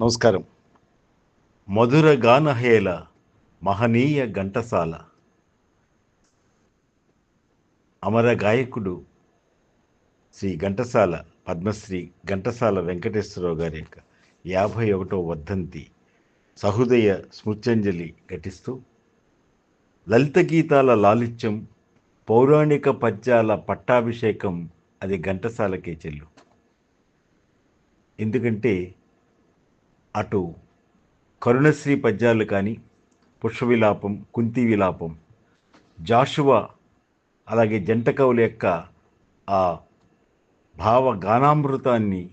నమస్కారం. మధుర గానహేల మహనీయ ఘంటసాల. అమర గాయకుడు శ్రీ ఘంటసాల పద్మశ్రీ ఘంటసాల వెంకటేశ్వరరావు గారి యొక్క యాభై ఒకటో వర్ధంతి సహృదయ స్మృత్యంజలి ఘటిస్తూ లలిత గీతాల లాలిత్యం పౌరాణిక పద్యాల పట్టాభిషేకం అది ఘంటసాలకే చెల్లు. ఎందుకంటే అటు కరుణశ్రీ పద్యాలు కానీ పుష్పవిలాపం కుంతి విలాపం జాషువ అలాగే జంట కవుల యొక్క ఆ భావ గానామృతాన్ని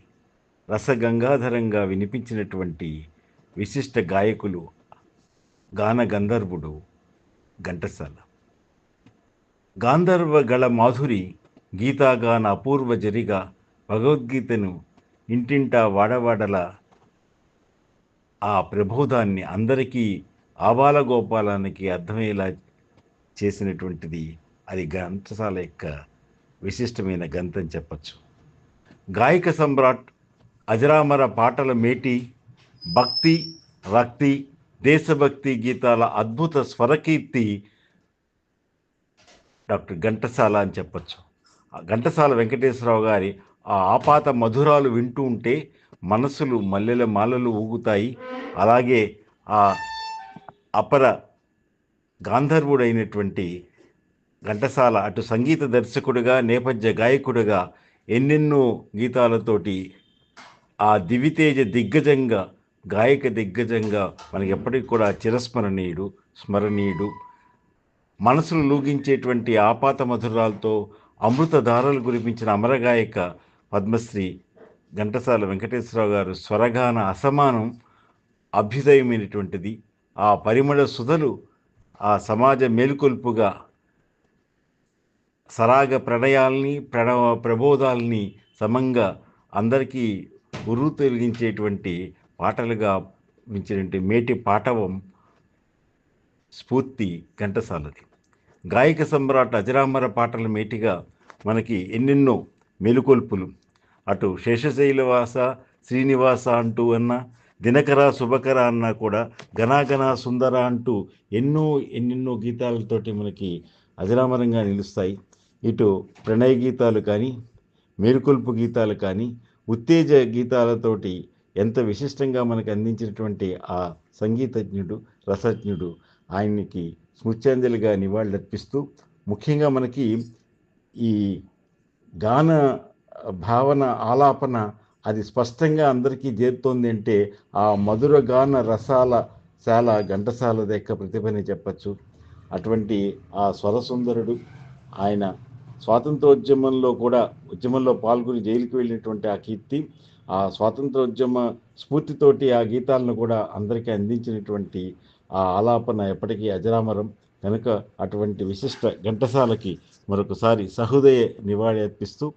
రసగంగాధరంగా వినిపించినటువంటి విశిష్ట గాయకులు గాన గంధర్వుడు ఘంటసాల. గాంధర్వ గళ మాధురి గీతాగాన అపూర్వ జరిగా భగవద్గీతను ఇంటింటా వాడవాడల ఆ ప్రబోధాన్ని అందరికీ ఆబాలగోపాలానికి అర్థమయ్యేలా చేసినటువంటిది అది ఘంటసాల యొక్క విశిష్టమైన గ్రంథం చెప్పచ్చు. గాయక సమ్రాట్ అజరామర పాటల మేటి భక్తి రక్తి దేశభక్తి గీతాల అద్భుత స్వరకీర్తి డాక్టర్ ఘంటసాల అని చెప్పచ్చు. ఆ ఘంటసాల వెంకటేశ్వరరావు గారి ఆ ఆపాత మధురాలు వింటూ ఉంటే మనసులు మల్లెల మాలలు ఊగుతాయి. అలాగే ఆ అపర గాంధర్వుడైనటువంటి ఘంటసాల అటు సంగీత దర్శకుడుగా నేపథ్య గాయకుడుగా ఎన్నెన్నో గీతాలతోటి ఆ దివితేజ దిగ్గజంగా గాయక దిగ్గజంగా మనకి ఎప్పటికి కూడా చిరస్మరణీయుడు స్మరణీయుడు. మనసులు లూగించేటువంటి ఆపాత మధురాలతో అమృతధారలు గురిపించిన కురిపించిన అమరగాయక పద్మశ్రీ ఘంటసాల వెంకటేశ్వరరావు గారు స్వరగాన అసమానం అభ్యుదయమైనటువంటిది. ఆ పరిమళ సుధలు ఆ సమాజ మేలుకొల్పుగా సరాగ ప్రణయాల్ని ప్రణవ ప్రబోధాల్ని సమంగా అందరికీ ఉరువు తొలగించేటువంటి పాటలుగా మించినటువంటి మేటి పాటవం స్ఫూర్తి ఘంటసాలది. గాయక సమ్రాట్ అజరామర పాటల మేటిగా మనకి ఎన్నెన్నో మెలుకొల్పులు అటు శేషశైలవాస శ్రీనివాస అంటూ అన్న దినకర శుభకర అన్న కూడా ఘనాఘన సుందర అంటూ ఎన్నో ఎన్నెన్నో గీతాలతోటి మనకి అజరామరంగా నిలుస్తాయి. ఇటు ప్రణయ గీతాలు కానీ మేరుకొల్పు గీతాలు కానీ ఉత్తేజ గీతాలతోటి ఎంత విశిష్టంగా మనకు అందించినటువంటి ఆ సంగీతజ్ఞుడు రసజ్ఞుడు ఆయనకి స్మృత్యాంజలిగా నివాళులర్పిస్తూ ముఖ్యంగా మనకి ఈ గాన భావన ఆలాపన అది స్పష్టంగా అందరికీ చేరుతోంది అంటే ఆ మధురగాన రసాల శాల ఘంటసాల యొక్క ప్రతిభని చెప్పచ్చు. అటువంటి ఆ స్వరసుందరుడు ఆయన స్వాతంత్రోద్యమంలో కూడా ఉద్యమంలో పాల్గొని జైలుకి వెళ్ళినటువంటి ఆ కీర్తి ఆ స్వాతంత్రోద్యమ స్ఫూర్తితోటి ఆ గీతాలను కూడా అందరికీ అందించినటువంటి ఆ ఆలాపన ఎప్పటికీ అజరామరం. కనుక అటువంటి విశిష్ట ఘంటసాలకి మరొకసారి సహృదయ నివాళి అర్పిస్తూ